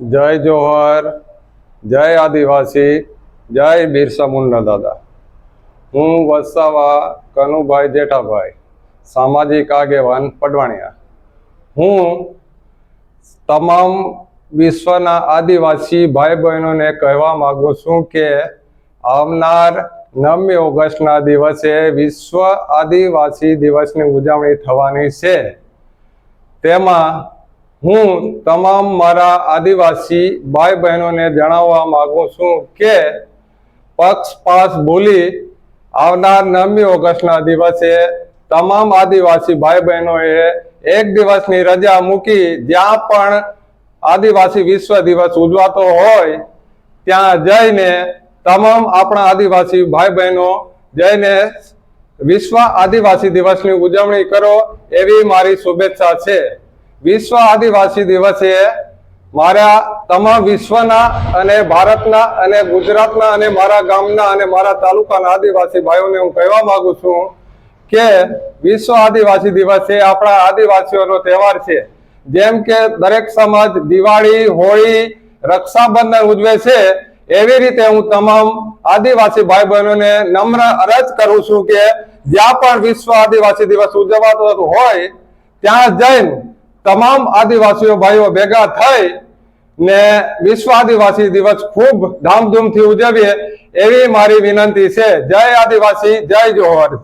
જય જોહર, જય આદિવાસી, જય બિરસા મુંડા દાદા. હું વસાવા કનુભાઈ જેઠાભાઈ, સામાજિક આગેવાન પડવાણિયા હું તમામ વિશ્વના આદિવાસી ભાઈ બહેનોને કહેવા માગું છું કે આવનાર નવમી ઓગસ્ટના દિવસે વિશ્વ આદિવાસી દિવસની ઉજવણી થવાની છે. તેમાં હું તમામ મારા આદિવાસી ભાઈ બહેનોને જણાવવા માગું છું કે પક્ષપાત ભૂલી આવનાર નવમી ઓગસ્ટના દિવસે તમામ આદિવાસી ભાઈ બહેનોએ એક દિવસની રજા મૂકી જ્યાં પણ આદિવાસી વિશ્વ દિવસ ઉજવાતો હોય, ત્યાં જઈને તમામ આપણા આદિવાસી ભાઈ બહેનો જઈને વિશ્વ આદિવાસી દિવસની ઉજવણી કરો એવી મારી શુભેચ્છા છે. વિશ્વ આદિવાસી દિવસે મારા તમામ વિશ્વના અને ભારતના અને ગુજરાતના અને મારા ગામના અને મારા તાલુકાના આદિવાસી ભાઈઓને હું કહેવા માંગુ છું કે વિશ્વ આદિવાસી દિવસ એ આપણા આદિવાસીઓનો તહેવાર છે. જેમ કે દરેક સમાજ દિવાળી, હોળી, રક્ષાબંધન ઉજવે છે, એવી રીતે હું તમામ આદિવાસી ભાઈ બહેનોને નમ્ર અરજ કરું છું કે જ્યાં પણ વિશ્વ આદિવાસી દિવસ ઉજવાતો હોય, ત્યાં જઈને તમામ આદિવાસીઓ ભાઈઓ ભેગા થઈ ને વિશ્વ આદિવાસી દિવસ ખૂબ ધામધૂમથી ઉજવીએ એવી મારી વિનંતી છે. જય આદિવાસી, જય જોહર.